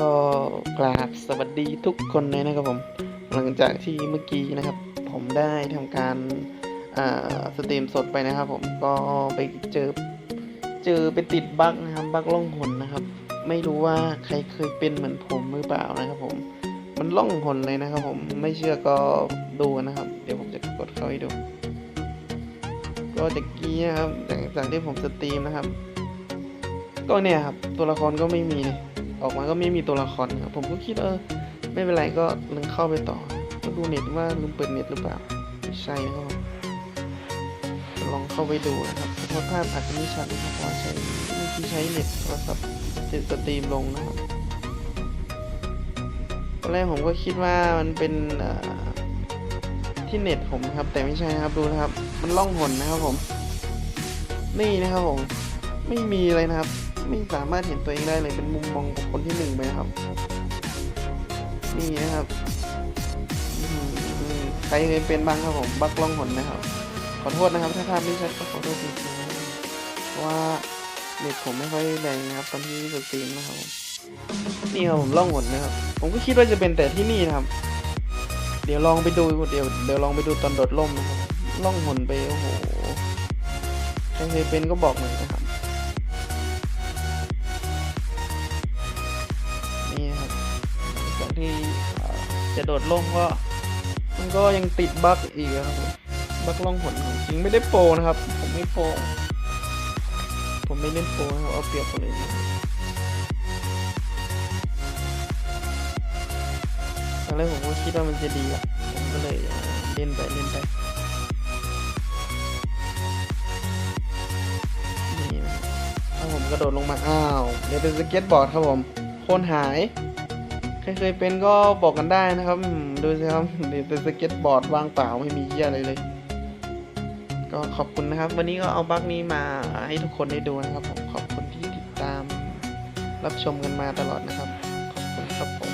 ก็กราบสวัสดีทุกคนเลยนะครับผม หลังจากที่เมื่อกี้นะครับ ผมได้ทำการสตรีมสดไปนะครับ ผมก็ไปเจอเจอไปติดบั๊กนะครับบั๊กล่องหนนะครับ ไม่รู้ว่าใครเคยเป็นเหมือนผมหรือเปล่านะครับ ผม มันล่องหนเลยนะครับ ผมไม่เชื่อก็ดูนะครับ เดี๋ยวผมจะกดเข้าให้ดู ก็ตะกี้นะครับจากจากที่ผมสตรีมนะครับ ก็เนี่ยครับ ตัวละครก็ไม่มีเลย ออกมาก็ไม่มีตัวละครครับผมก็คิดเออไม่เป็นไรก็ลืมเข้าไปต่อก็ดูเน็ตว่าลืมเปิดเน็ตหรือเปล่าไม่ใช่ครับลองเข้าไปดูนะครับเพราะภาพอาจจะไม่ชัดนะครับเพราะใช้เมื่อกี้ใช้เน็ตโทรศัพท์ติดสตรีมลงนะครับตอนแรกผมก็คิดว่ามันเป็นที่เน็ตผมนะครับ แต่ไม่ใช่นะครับดูนะครับ มันล่องหนนะครับผม นี่นะครับผมไม่มีเลยนะครับ ไม่สามารถเห็นตัวเองได้เลยเป็นมุมมองของคนที่หนึ่งไปครับ นี่นะครับใครเคยเป็นบ้างครับผมบักล่องหนนะครับ ขอโทษนะครับ ถ้าภาพไม่ชัดก็ขอโทษจริงๆนะครับเพราะว่าเน็ตผมไม่ค่อยแรงนะครับ ตอนที่สตรีมนะครับนี่ครับผมล่องหนนะครับ ผมก็คิดว่าจะเป็นแต่ที่นี่นะครับ เดี๋ยวลองไปดูเดี๋ยวเดี๋ยวลองไปดูตอนโดดร่มนะครับล่องหนไปโอ้โหใครเคยเป็นก็บอกหน่อยนะครับ ที่จะโดดล่มก็มันก็ยังติดบั๊กอีกครับผมบั๊กล่องหนจริงไม่ได้โปรนะครับ ผมไม่โปรผมไม่เล่นโปรนะครับเอาเปรียบคนอื่นตอนแรกผมก็คิดว่ามันจะดีอะผมก็เลยเล่นไปเล่นไปนี่ถ้าผมกระโดดลงมาอ้าวเดี๋ยวเป็นสเก็ตบอร์ดครับผม โคนหาย ใครเคยเป็นก็บอกกันได้นะครับดูสิครับเดี๋ยวเป็นสเก็ตบอร์ดว่างเปล่าไม่มีเหี้ยอะไรเลย ก็ขอบคุณนะครับ วันนี้ก็เอาบั๊กนี้มาให้ทุกคนได้ดูนะครับผมขอบคุณที่ติดตาม รับชมกันมาตลอดนะครับ ขอบคุณครับผม